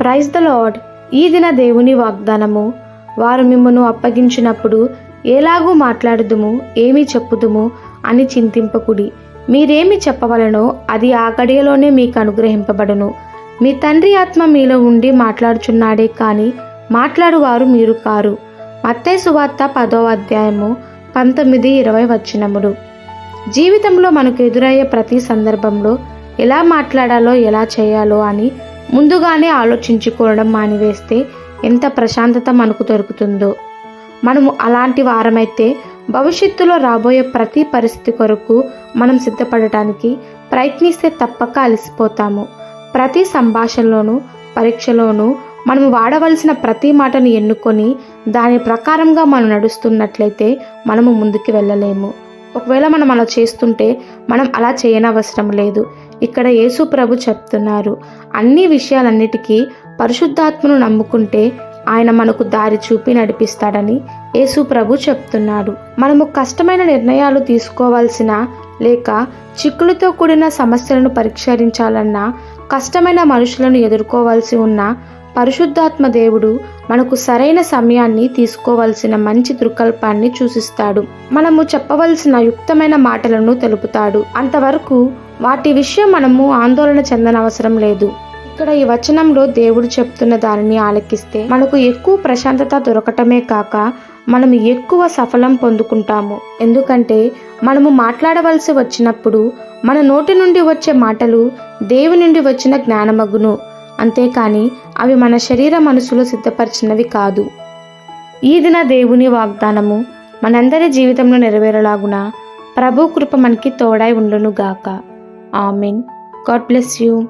Praise the lord ఈ దిన దేవుని వాగ్దానము. వారు మిమ్మను అప్పగించినప్పుడు ఎలాగూ మాట్లాడుదుము ఏమి చెప్పుదుము అని చింతింపకుడి. మీరేమి చెప్పవలనో అది ఆ గడియలోనే మీకు అనుగ్రహింపబడును. మీ తండ్రి ఆత్మ మీలో ఉండి మాట్లాడుచున్నాడే కానీ మాట్లాడువారు మీరు కారు. మత్తయి సువార్త పదో అధ్యాయము పంతొమ్మిది ఇరవై వచ్చినములు జీవితంలో మనకు ఎదురయ్యే ప్రతి సందర్భంలో ఎలా మాట్లాడాలో ఎలా చేయాలో అని ముందుగానే ఆలోచించుకోవడం మానివేస్తే ఎంత ప్రశాంతత మనకు దొరుకుతుందో. మనము అలాంటి వారమైతే భవిష్యత్తులో రాబోయే ప్రతి పరిస్థితి కొరకు మనం సిద్ధపడటానికి ప్రయత్నిస్తే తప్పక అలసిపోతాము. ప్రతి సంభాషణలోనూ పరీక్షలోనూ మనం వాడవలసిన ప్రతి మాటను ఎన్నుకొని దాని ప్రకారంగా మనం నడుస్తున్నట్లయితే మనము ముందుకు వెళ్ళలేము. ఒకవేళ మనం అలా చేస్తుంటే మనం అలా చేయనవసరం లేదు. ఇక్కడ యేసు ప్రభు చెప్తున్నారు. అన్ని విషయాలన్నిటికీ పరిశుద్ధాత్మను నమ్ముకుంటే ఆయన మనకు దారి చూపి నడిపిస్తాడని యేసు ప్రభు చెప్తున్నాడు. మనము కష్టమైన నిర్ణయాలు తీసుకోవాల్సిన లేక చిక్కులతో కూడిన సమస్యలను పరిష్కరించాలన్నా కష్టమైన మనుషులను ఎదుర్కోవాల్సి ఉన్న పరిశుద్ధాత్మ దేవుడు మనకు సరైన సమయాన్ని తీసుకోవలసిన మంచి దృకల్పాన్ని సూచిస్తాడు మనము చెప్పవలసిన యుక్తమైన మాటలను తెలుపుతాడు. అంతవరకు వాటి విషయం మనము ఆందోళన చెందనవసరం లేదు. ఇక్కడ ఈ వచనంలో దేవుడు చెప్తున్న దానిని ఆలకిస్తే మనకు ఎక్కువ ప్రశాంతత దొరకటమే కాక మనం ఎక్కువ సఫలం పొందుకుంటాము. ఎందుకంటే మనము మాట్లాడవలసి వచ్చినప్పుడు మన నోటి నుండి వచ్చే మాటలు దేవుని నుండి వచ్చిన జ్ఞానమగును. అంతేకాని అవి మన శరీర మనసులో సిద్ధపరిచినవి కాదు. ఈ దిన దేవుని వాగ్దానము మనందరి జీవితంలో నెరవేరలాగున ప్రభు కృప మనకి తోడై ఉండును గాక ఆమెన్. God bless you.